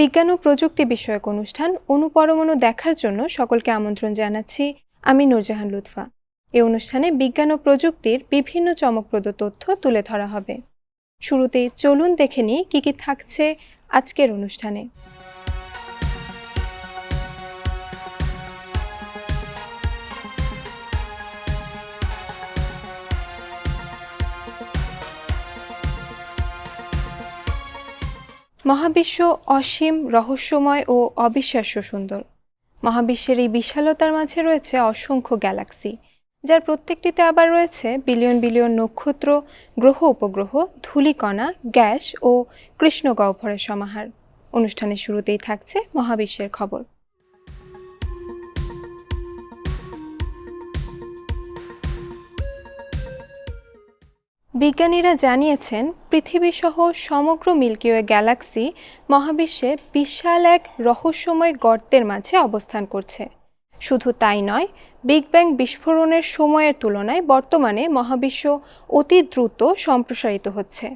বিজ্ঞান ও প্রযুক্তি বিষয়ক অনুষ্ঠান অনুপরমাণু দেখার জন্য সকলকে আমন্ত্রণ জানাচ্ছি। আমি নুরজাহান লুৎফা। এই অনুষ্ঠানে বিজ্ঞান ও প্রযুক্তির বিভিন্ন চমকপ্রদ তথ্য তুলে ধরা হবে। শুরুতে চলুন দেখে নিই কী কী থাকছে আজকের অনুষ্ঠানে। মহাবিশ্ব অসীম, রহস্যময় ও অবিশ্বাস্য সুন্দর। মহাবিশ্বের এই বিশালতার মাঝে রয়েছে অসংখ্য গ্যালাক্সি, যার প্রত্যেকটিতে আবার রয়েছে বিলিয়ন বিলিয়ন নক্ষত্র, গ্রহ উপগ্রহ, ধূলিকণা, গ্যাস ও কৃষ্ণ গহ্বরের সমাহার। অনুষ্ঠানের শুরুতেই থাকছে মহাবিশ্বের খবর। বিজ্ঞানীরা জানিয়েছেন, পৃথিবীসহ সমগ্র মিল্কিওয়ে গ্যালাক্সি মহাবিশ্বে বিশাল এক রহস্যময় গর্তের মাঝে অবস্থান করছে। শুধু তাই নয়, বিগ ব্যাং বিস্ফোরণের সময়ের তুলনায় বর্তমানে মহাবিশ্ব অতি দ্রুত সম্প্রসারিত হচ্ছে।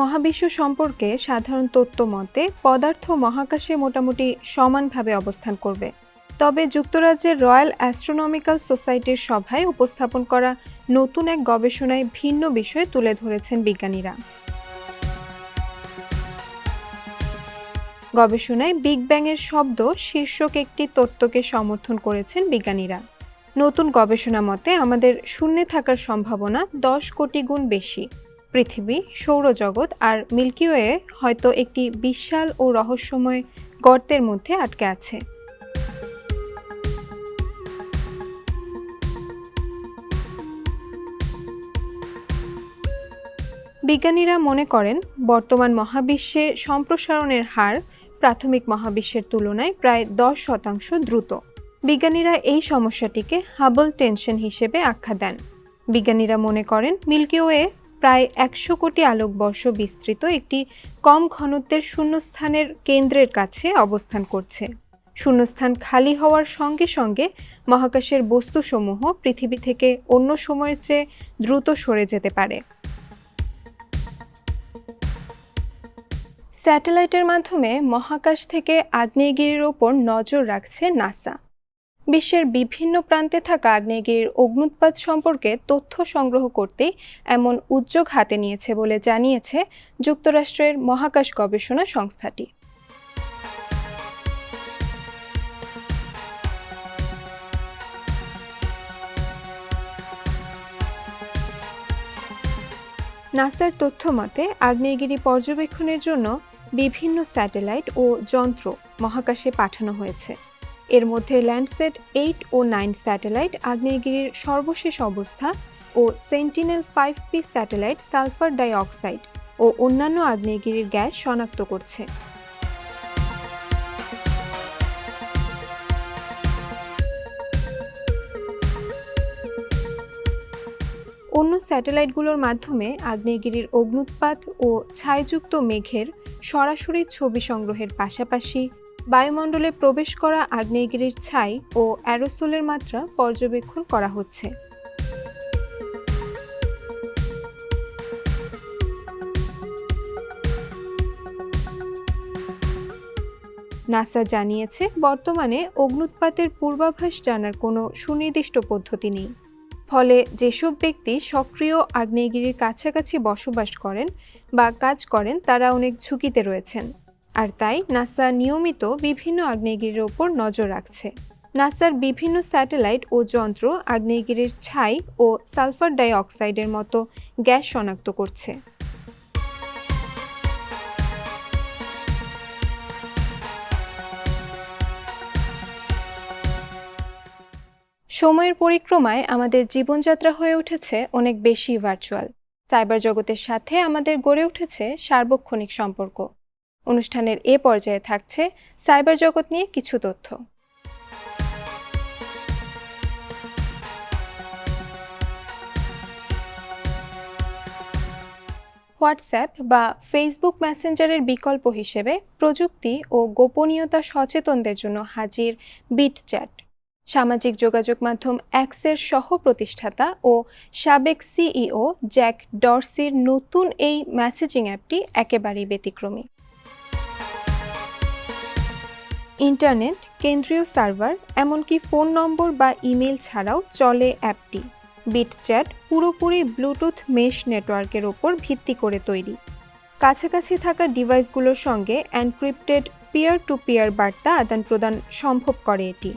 মহাবিশ্ব সম্পর্কে সাধারণ তত্ত্ব মতে, পদার্থ মহাকাশে মোটামুটি সমানভাবে অবস্থান করবে। তবে যুক্তরাজ্যের রয়্যাল অ্যাস্ট্রোনমিক্যাল সোসাইটির সভায় উপস্থাপন করা নতুন এক গবেষণায় ভিন্ন বিষয় তুলে ধরেছেন বিজ্ঞানীরা। গবেষণায় বিগ ব্যাংয়ের শব্দ শীর্ষক একটি তত্ত্বকে সমর্থন করেছেন বিজ্ঞানীরা। নতুন গবেষণা মতে, আমাদের শূন্যে থাকার সম্ভাবনা দশ কোটি গুণ বেশি। পৃথিবী, সৌরজগৎ আর মিল্কিওয়ে হয়তো একটি বিশাল ও রহস্যময় গর্তের মধ্যে আটকে আছে। বিজ্ঞানীরা মনে করেন, বর্তমান মহাবিশ্বে সম্প্রসারণের হার প্রাথমিক মহাবিশ্বের তুলনায় প্রায় দশ শতাংশ দ্রুত। বিজ্ঞানীরা এই সমস্যাটিকে হাবল টেনশন হিসেবে আখ্যা দেন। বিজ্ঞানীরা মনে করেন মিল্কি ওয়ে প্রায় একশো কোটি আলোকবর্ষ বিস্তৃত একটি কম ঘনত্বের শূন্যস্থানের কেন্দ্রের কাছে অবস্থান করছে। শূন্যস্থান খালি হওয়ার সঙ্গে সঙ্গে মহাকাশের বস্তুসমূহ পৃথিবী থেকে অন্য সময়ের চেয়ে দ্রুত সরে যেতে পারে। স্যাটেলাইটের মাধ্যমে মহাকাশ থেকে আগ্নেয়গিরির ওপর নজর রাখছে নাসা। বিশ্বের বিভিন্ন প্রান্তে থাকা আগ্নেয়গিরির অগ্নুৎপাত সম্পর্কে তথ্য সংগ্রহ করতেই এমন উদ্যোগ হাতে নিয়েছে বলে জানিয়েছে যুক্তরাষ্ট্রের মহাকাশ গবেষণা সংস্থাটি। নাসার তথ্য মতে, আগ্নেয়গিরি পর্যবেক্ষণের জন্য বিভিন্ন স্যাটেলাইট ও যন্ত্র মহাকাশে পাঠানো হয়েছে। এর মধ্যে ল্যান্ডসেট এইট ও নাইন স্যাটেলাইট, আগ্নেয়গিরির সর্বশেষ অবস্থা ও Sentinel five P satellite sulphur die অক্সাইড ও অন্যান্য আগ্নেয়গিরির গ্যাস শনাক্ত করছে। অন্য স্যাটেলাইটগুলোর মাধ্যমে আগ্নেয়গিরির অগ্নুৎপাত ও ছায়াযুক্ত মেঘের সরাসরি ছবি সংগ্রহের পাশাপাশি বায়ুমণ্ডলে প্রবেশ করা আগ্নেয়গিরির ছাই ও অ্যারোসোলের মাত্রা পর্যবেক্ষণ করা হচ্ছে। নাসা জানিয়েছে, বর্তমানে অগ্নুৎপাতের পূর্বাভাস জানার কোনো সুনির্দিষ্ট পদ্ধতি নেই। ফলে যেসব ব্যক্তি সক্রিয় আগ্নেয়গিরির কাছাকাছি বসবাস করেন বা কাজ করেন, তারা অনেক ঝুঁকিতে রয়েছেন। আর তাই নাসা নিয়মিত বিভিন্ন আগ্নেয়গিরির ওপর নজর রাখছে। নাসার বিভিন্ন স্যাটেলাইট ও যন্ত্র আগ্নেয়গিরির ছাই ও সালফার ডাই অক্সাইডের মতো গ্যাস শনাক্ত করছে। সময়ের পরিক্রমায় আমাদের জীবনযাত্রা হয়ে উঠেছে অনেক বেশি ভার্চুয়াল সাইবার জগতের সাথে আমাদের গড়ে উঠেছে সার্বক্ষণিক সম্পর্ক। অনুষ্ঠানের এ পর্যায়ে থাকছে সাইবার জগৎ নিয়ে কিছু তথ্য। হোয়াটসঅ্যাপ বা ফেসবুক মেসেঞ্জারের বিকল্প হিসেবে প্রযুক্তি ও গোপনীয়তা সচেতনদের জন্য হাজির বিট চ্যাট সামাজিক যোগাযোগ মাধ্যম অ্যাক্সের সহ প্রতিষ্ঠাতা ও সাবেক সিইও জ্যাক ডরসির নতুন এই মেসেজিং অ্যাপটি একেবারেই ব্যতিক্রমী। ইন্টারনেট, কেন্দ্রীয় সার্ভার, এমনকি ফোন নম্বর বা ইমেল ছাড়াও চলে অ্যাপটি। বিটচ্যাট পুরোপুরি ব্লুটুথ মেশ নেটওয়ার্কের ওপর ভিত্তি করে তৈরি। কাছাকাছি থাকা ডিভাইসগুলোর সঙ্গে এনক্রিপ্টেড পিয়ার টু পিয়ার বার্তা আদান প্রদান সম্ভব করে এটি।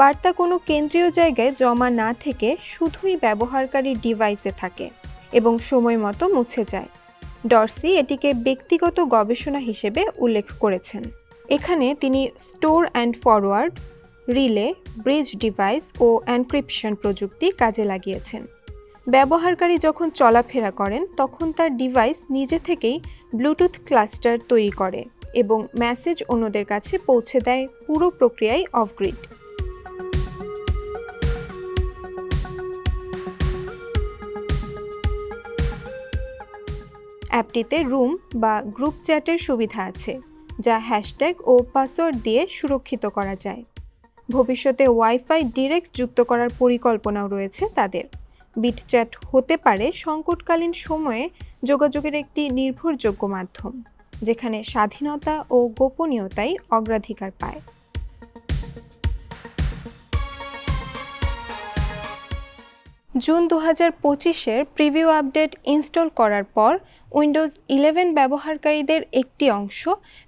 বার্তা কোনো কেন্দ্রীয় জায়গায় জমা না থেকে শুধুই ব্যবহারকারী ডিভাইসে থাকে। এবং সময় মতো মুছে যায়। ডরসি এটিকে ব্যক্তিগত গবেষণা হিসেবে উল্লেখ করেছেন। এখানে তিনি store and forward, relay, bridge device O encryption প্রযুক্তি কাজে লাগিয়েছেন। ব্যবহারকারী যখন চলাফেরা করেন, তখন তার ডিভাইস নিজে থেকেই ব্লুটুথ ক্লাস্টার তৈরি করে এবং মেসেজ অন্যদের কাছে পৌঁছে দেয় পুরো প্রক্রিয়ায় অফ অ্যাপটিতে রুম বা গ্রুপ চ্যাটের সুবিধা আছে, যা হ্যাশট্যাগ ও পাসওয়ার্ড দিয়ে সুরক্ষিত করা যায়। ভবিষ্যতে ওয়াইফাই ডিরেক্ট যুক্ত করার পরিকল্পনাও রয়েছে তাদের। বিটচ্যাট হতে পারে সংকটকালীন সময়ে যোগাযোগের একটি নির্ভরযোগ্য মাধ্যম, যেখানে স্বাধীনতা ও গোপনীয়তাই অগ্রাধিকার পায়। জুন দু হাজার পঁচিশের প্রিভিউ আপডেট ইনস্টল করার পর উইন্ডোজ ইলেভেন ব্যবহারকারীদের একটি অংশ।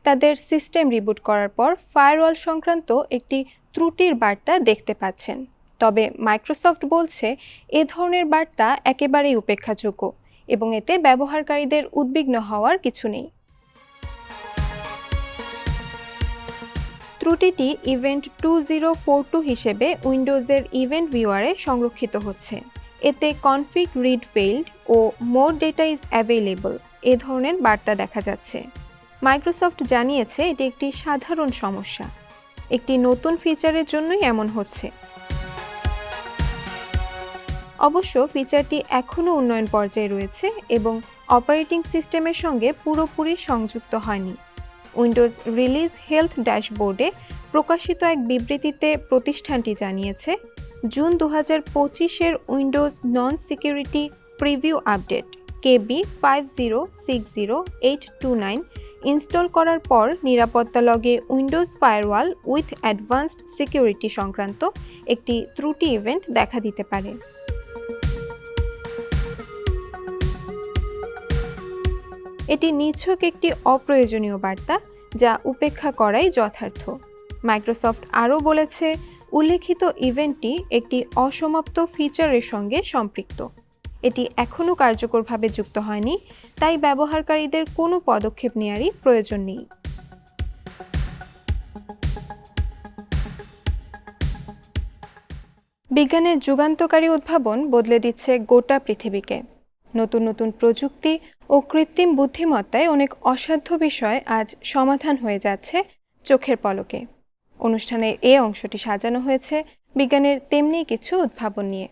তাদের সিস্টেম রিবুট করার পর ফায়ারওয়াল সংক্রান্ত একটি ত্রুটির বার্তা দেখতে পাচ্ছেন। তবে মাইক্রোসফট বলছে, এ ধরনের বার্তা একেবারেই উপেক্ষাযোগ্য এবং এতে ব্যবহারকারীদের উদ্বিগ্ন হওয়ার কিছু নেই। ত্রুটিটি event two zero four two হিসেবে উইন্ডোজের ইভেন্ট ভিউয়ারে সংরক্ষিত হচ্ছে। এতে কনফিগ রিড ফেইল্ড ও মোর ডেটা ইজ অ্যাভেলেবল এ ধরনের বার্তা দেখা যাচ্ছে। মাইক্রোসফট জানিয়েছে এটি একটি সাধারণ সমস্যা। একটি নতুন ফিচারের জন্যই এমন হচ্ছে। অবশ্য ফিচারটি এখনও উন্নয়ন পর্যায়ে রয়েছে এবং অপারেটিং সিস্টেমের সঙ্গে পুরোপুরি সংযুক্ত হয়নি। উইন্ডোজ রিলিজ হেলথ ড্যাশবোর্ডে প্রকাশিত এক বিবৃতিতে প্রতিষ্ঠানটি জানিয়েছে জুন দু হাজার পঁচিশের Windows non security preview update, KB five zero six zero eight two nine, install করার পর নিরাপত্তা লগে Windows firewall with advanced security সংক্রান্ত একটি ত্রুটি ইভেন্ট দেখা দিতে পারে। এটি নিছক একটি অপ্রয়োজনীয় বার্তা যা উপেক্ষা করাই যথার্থ। মাইক্রোসফট আরও বলেছে উল্লেখিত ইভেন্টটি একটি অসমাপ্ত ফিচারের সঙ্গে সম্পৃক্ত। এটি এখনও কার্যকরভাবে যুক্ত হয়নি, তাই ব্যবহারকারীদের কোনো পদক্ষেপ নেয়ারই প্রয়োজন নেই। বিজ্ঞানের যুগান্তকারী উদ্ভাবন বদলে দিচ্ছে গোটা পৃথিবীকে। নতুন নতুন প্রযুক্তি ও কৃত্রিম বুদ্ধিমত্তায় অনেক অসাধ্য বিষয় আজ সমাধান হয়ে যাচ্ছে চোখের পলকে। অনুষ্ঠানের এ অংশটি সাজানো হয়েছে বিজ্ঞানের তেমনি কিছু উদ্ভাবন নিয়ে।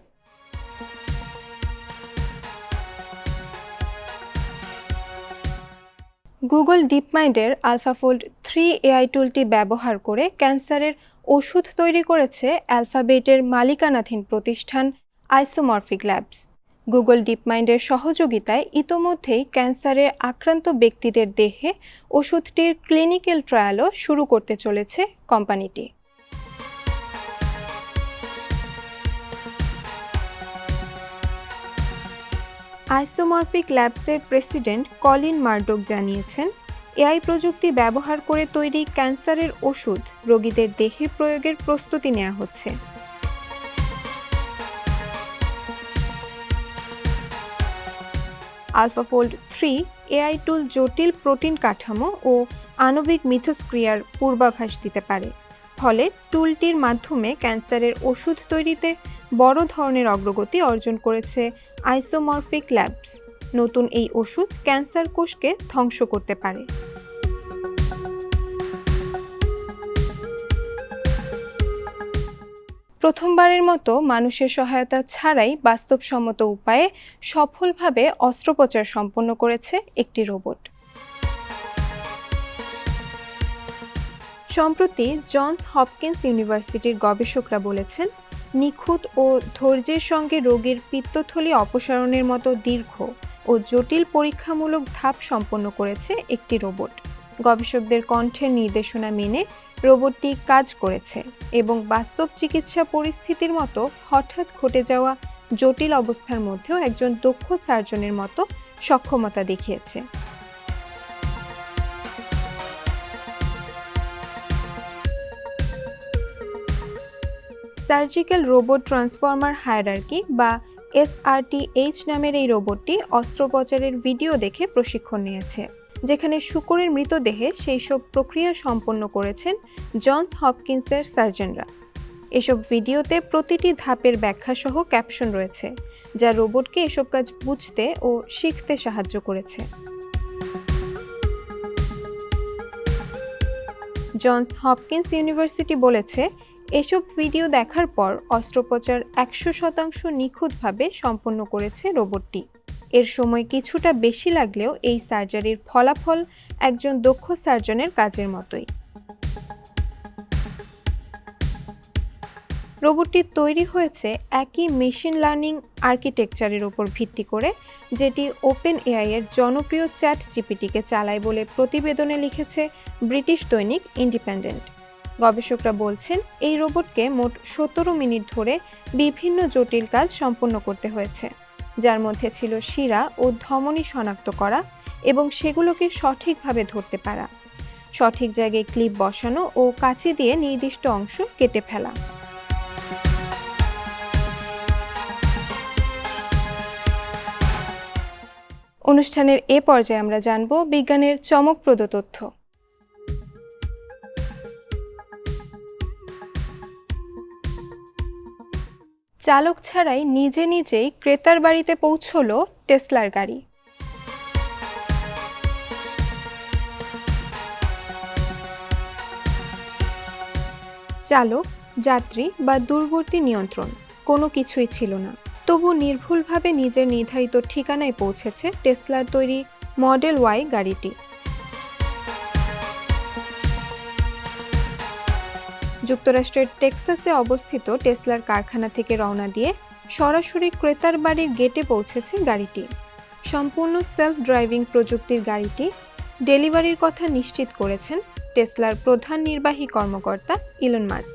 গুগল ডিপমাইন্ডের আলফাফোল্ড থ্রি এআই টুলটি ব্যবহার করে ক্যান্সারের ওষুধ তৈরি করেছে অ্যালফাবেটের মালিকানাধীন প্রতিষ্ঠান আইসোমরফিক ল্যাবস। গুগল ডিপমাইন্ডের সহযোগিতায় ইতোমধ্যেই ক্যান্সারে আক্রান্ত ব্যক্তিদের দেহে ওষুধটির ক্লিনিক্যাল ট্রায়ালও শুরু করতে চলেছে কোম্পানিটি। আইসোমরফিক ল্যাবসের প্রেসিডেন্ট কলিন মার্ডক জানিয়েছেন, এআই প্রযুক্তি ব্যবহার করে তৈরি ক্যান্সারের ওষুধ রোগীদের দেহে প্রয়োগের প্রস্তুতি নেওয়া হচ্ছে। আলফাফোল্ড থ্রি এআই টুল জটিল প্রোটিন কাঠামো ও আণবিক মিথস্ক্রিয়ার পূর্বাভাস দিতে পারে। ফলে টুলটির মাধ্যমে ক্যান্সারের ওষুধ তৈরিতে বড় ধরনের অগ্রগতি অর্জন করেছে আইসোমরফিক ল্যাবস। নতুন এই ওষুধ ক্যান্সার কোষকে ধ্বংস করতে পারে। প্রথমবারের মতো মানুষের সহায়তা ছাড়াই বাস্তবসম্মত উপায়ে সফলভাবে অস্ত্রোপচার সম্পন্ন করেছে একটি রোবট। সম্প্রতি জনস হপকিন্স ইউনিভার্সিটির গবেষকরা বলেছেন, নিখুঁত ও ধৈর্যের সঙ্গে রোগীর পিত্তথলি অপসারণের মতো দীর্ঘ ও জটিল পরীক্ষামূলক ধাপ সম্পন্ন করেছে একটি রোবট। গবেষকদের কণ্ঠের নির্দেশনা মেনে রোবটটি কাজ করেছে এবং বাস্তব চিকিৎসা পরিস্থিতির মতো হঠাৎ ঘটে যাওয়া জটিল অবস্থার মধ্যেও একজন দক্ষ সার্জনের মতো সক্ষমতা দেখিয়েছে। সার্জিক্যাল রোবট ট্রান্সফর্মার হায়ারার্কি বা এসআরটিএইচ নামের এই রোবটটি অস্ত্রোপচারের ভিডিও দেখে প্রশিক্ষণ নিয়েছে। যেখানে শুকরের মৃতদেহে সেই সব প্রক্রিয়া সম্পন্ন করেছেন জনস হপকিন্সের সার্জনরা। এসব ভিডিওতে প্রতিটি ধাপের ব্যাখ্যাসহ ক্যাপশন রয়েছে, যা রোবটকে এসব কাজ বুঝতে ও শিখতে সাহায্য করেছে। জনস হপকিন্স ইউনিভার্সিটি বলেছে, এসব ভিডিও দেখার পর অস্ত্রোপচার একশো শতাংশ নিখুঁতভাবে সম্পন্ন করেছে রোবটটি। এর সময় কিছুটা বেশি লাগলেও এই সার্জারির ফলাফল একজন দক্ষ সার্জনের কাজের মতোই। রোবটটি তৈরি হয়েছে একই মেশিন লার্নিং আর্কিটেকচারের উপর ভিত্তি করে, যেটি ওপেন এআই এর জনপ্রিয় চ্যাট জিপিটিকে চালায় বলে প্রতিবেদনে লিখেছে ব্রিটিশ দৈনিক ইন্ডিপেন্ডেন্ট। গবেষকরা বলছেন, এই রোবটকে মোট সতেরো মিনিট ধরে বিভিন্ন জটিল কাজ সম্পন্ন করতে হয়েছে। যার মধ্যে ছিল শিরা ও ধমনী শনাক্ত করা এবং সেগুলোকে সঠিকভাবে ধরতে পারা। সঠিক জায়গায় ক্লিপ বসানো ও কাঁচি দিয়ে নির্দিষ্ট অংশ কেটে ফেলা। অনুষ্ঠানের এ পর্যায়ে আমরা জানব বিজ্ঞানের চমকপ্রদ তথ্য। চালক ছাড়াই নিজে নিজেই ক্রেতার বাড়িতে পৌঁছলো টেসলার গাড়ি। চালক, যাত্রী বা দূরবর্তী নিয়ন্ত্রণ, কোনো কিছুই ছিল না। তবু নির্ভুলভাবে নিজের নির্ধারিত ঠিকানায় পৌঁছেছে টেসলার তৈরি মডেল ওয়াই গাড়িটি। যুক্তরাষ্ট্রের টেক্সাসে অবস্থিত টেসলার কারখানা থেকে রওনা দিয়ে সরাসরি ক্রেতার বাড়ির গেটে পৌঁছেছে গাড়িটি। সম্পূর্ণ সেলফ ড্রাইভিং প্রযুক্তির গাড়িটি ডেলিভারির কথা নিশ্চিত করেছেন টেসলার প্রধান নির্বাহী কর্মকর্তা ইলন মাস্ক।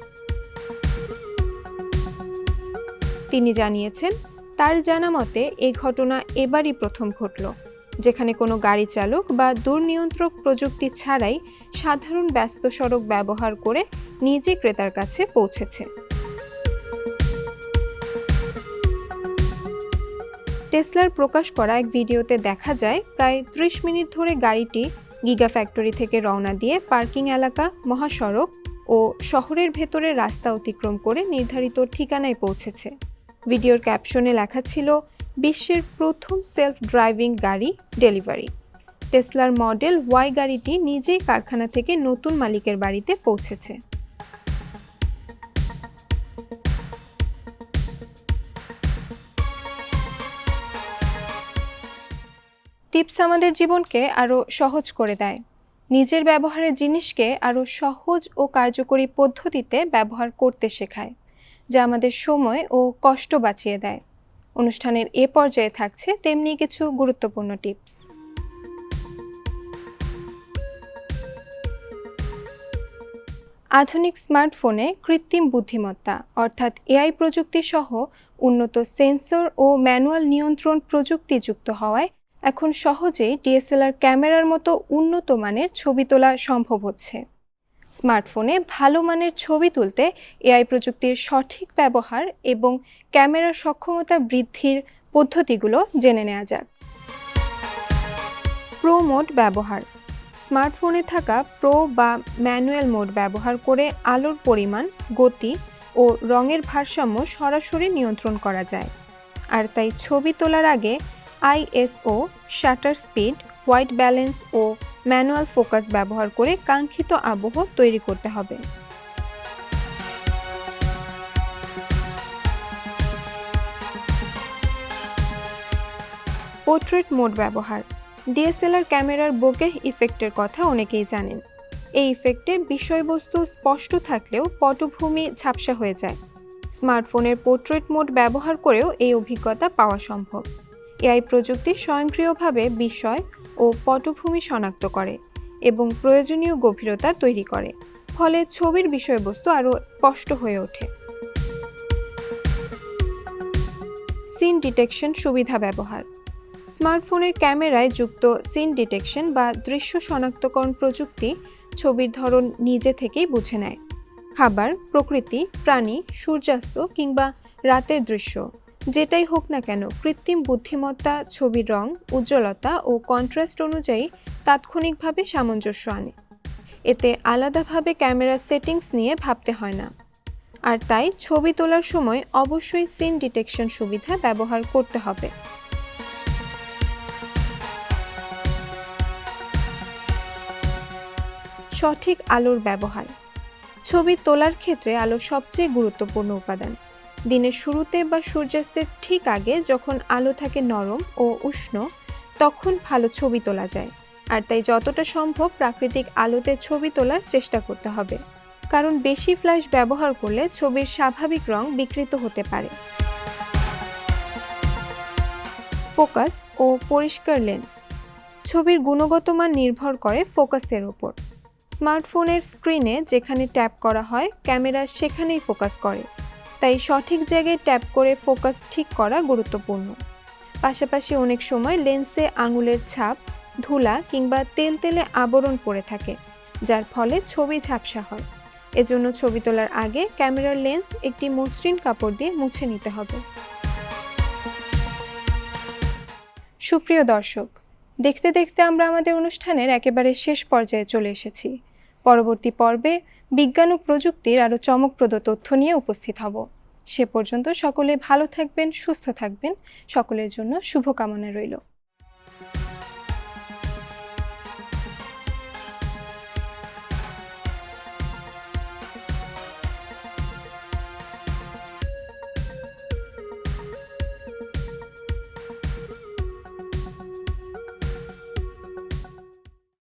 তিনি জানিয়েছেন, তার জানা মতে এই ঘটনা এবারই প্রথম ঘটল। যেখানে কোনো গাড়ি চালক বা দুর্নিয়ন্ত্রক প্রযুক্তি ছাড়াই সাধারণ ব্যস্ত সড়ক ব্যবহার করে নিজে ক্রেতার কাছে পৌঁছেছে। টেসলার প্রকাশ করা এক ভিডিওতে দেখা যায়, প্রায় ত্রিশ মিনিট ধরে গাড়িটি গিগা ফ্যাক্টরি থেকে রওনা দিয়ে পার্কিং এলাকা, মহাসড়ক ও শহরের ভেতরে রাস্তা অতিক্রম করে নির্ধারিত ঠিকানায় পৌঁছেছে। ভিডিওর ক্যাপশনে লেখা ছিল বিশ্বের প্রথম সেলফ ড্রাইভিং গাড়ি ডেলিভারি টেসলার মডেল ওয়াই গাড়িটি নিজেই কারখানা থেকে নতুন মালিকের বাড়িতে পৌঁছেছে। টিপস আমাদের জীবনকে আরও সহজ করে দেয়। নিজের ব্যবহারের জিনিসকে আরও সহজ ও কার্যকরী পদ্ধতিতে ব্যবহার করতে শেখায়, যা আমাদের সময় ও কষ্ট বাঁচিয়ে দেয়। অনুষ্ঠানের এ পর্যায়ে থাকছে তেমনি কিছু গুরুত্বপূর্ণ টিপস। আধুনিক স্মার্টফোনে কৃত্রিম বুদ্ধিমত্তা, অর্থাৎ এআই প্রযুক্তি সহ উন্নত সেন্সর ও ম্যানুয়াল নিয়ন্ত্রণ প্রযুক্তি যুক্ত হওয়ায় এখন সহজেই ডিএসএলআর ক্যামেরার মতো উন্নত মানের ছবি তোলা সম্ভব হচ্ছে। স্মার্টফোনে ভালো মানের ছবি তুলতে এআই প্রযুক্তির সঠিক ব্যবহার এবং ক্যামেরার সক্ষমতা বৃদ্ধির পদ্ধতিগুলো জেনে নেওয়া যাক। প্রো মোড ব্যবহার। স্মার্টফোনে থাকা প্রো বা ম্যানুয়াল মোড ব্যবহার করে আলোর পরিমাণ, গতি ও রঙের ভারসাম্য সরাসরি নিয়ন্ত্রণ করা যায়। আর তাই ছবি তোলার আগে ISO shutter speed, white balance ও ম্যানুয়াল ফোকাস ব্যবহার করে কাঙ্ক্ষিত আবহ তৈরি করতে হবে। পোর্ট্রেট মোড ব্যবহার। ডিএসএলআর ক্যামেরার বোকে ইফেক্টের কথা অনেকেই জানেন। এই ইফেক্টে বিষয়বস্তু স্পষ্ট থাকলেও পটভূমি ঝাপসা হয়ে যায়। স্মার্টফোনের পোর্ট্রেট মোড ব্যবহার করেও এই অভিজ্ঞতা পাওয়া সম্ভব। এআই প্রযুক্তি স্বয়ংক্রিয়ভাবে বিষয় ও পটভূমি শনাক্ত করে এবং প্রয়োজনীয় গভীরতা তৈরি করে। ফলে ছবির বিষয়বস্তু আরও স্পষ্ট হয়ে ওঠে। সিন ডিটেকশন সুবিধা ব্যবহার। স্মার্টফোনের ক্যামেরায় যুক্ত সিন ডিটেকশন বা দৃশ্য শনাক্তকরণ প্রযুক্তি ছবির ধরন নিজে থেকেই বুঝে নেয়। খাবার, প্রকৃতি, প্রাণী, সূর্যাস্ত কিংবা রাতের দৃশ্য। যেটাই হোক না কেন, কৃত্রিম বুদ্ধিমত্তা, ছবির রং, উজ্জ্বলতা ও কন্ট্রাস্ট অনুযায়ী তাৎক্ষণিকভাবে সামঞ্জস্য আনে। এতে আলাদাভাবে ক্যামেরার সেটিংস নিয়ে ভাবতে হয় না। আর তাই ছবি তোলার সময় অবশ্যই সিন ডিটেকশন সুবিধা ব্যবহার করতে হবে। সঠিক আলোর ব্যবহার। ছবি তোলার ক্ষেত্রে আলো সবচেয়ে গুরুত্বপূর্ণ উপাদান। দিনের শুরুতে বা সূর্যাস্তের ঠিক আগে যখন আলো থাকে নরম ও উষ্ণ, তখন ভালো ছবি তোলা যায়। আর তাই যতটা সম্ভব প্রাকৃতিক আলোতে ছবি তোলার চেষ্টা করতে হবে। কারণ বেশি ফ্ল্যাশ ব্যবহার করলে ছবির স্বাভাবিক রং বিকৃত হতে পারে। ফোকাস ও পরিষ্কার লেন্স। ছবির গুণগত মান নির্ভর করে ফোকাসের ওপর। স্মার্টফোনের স্ক্রিনে যেখানে ট্যাপ করা হয়, ক্যামেরা সেখানেই ফোকাস করে। তাই সঠিক জায়গায় ট্যাপ করে ফোকাস ঠিক করা গুরুত্বপূর্ণ। পাশাপাশি অনেক সময় লেন্সে আঙুলের ছাপ, ধুলা কিংবা তেল তেলে আবরণ পড়ে থাকে, যার ফলে ছবি ঝাপসা হয়। এজন্য ছবি তোলার আগে ক্যামেরার লেন্স একটি মসৃণ কাপড় দিয়ে মুছে নিতে হবে। সুপ্রিয় দর্শক, দেখতে দেখতে আমরা আমাদের অনুষ্ঠানের একেবারে শেষ পর্যায়ে চলে এসেছি। পরবর্তী পর্বে বিজ্ঞান ও প্রযুক্তির আরও চমকপ্রদ তথ্য নিয়ে উপস্থিত হব। সে পর্যন্ত সকলে ভালো থাকবেন, সুস্থ থাকবেন। সকলের জন্য শুভকামনা রইল।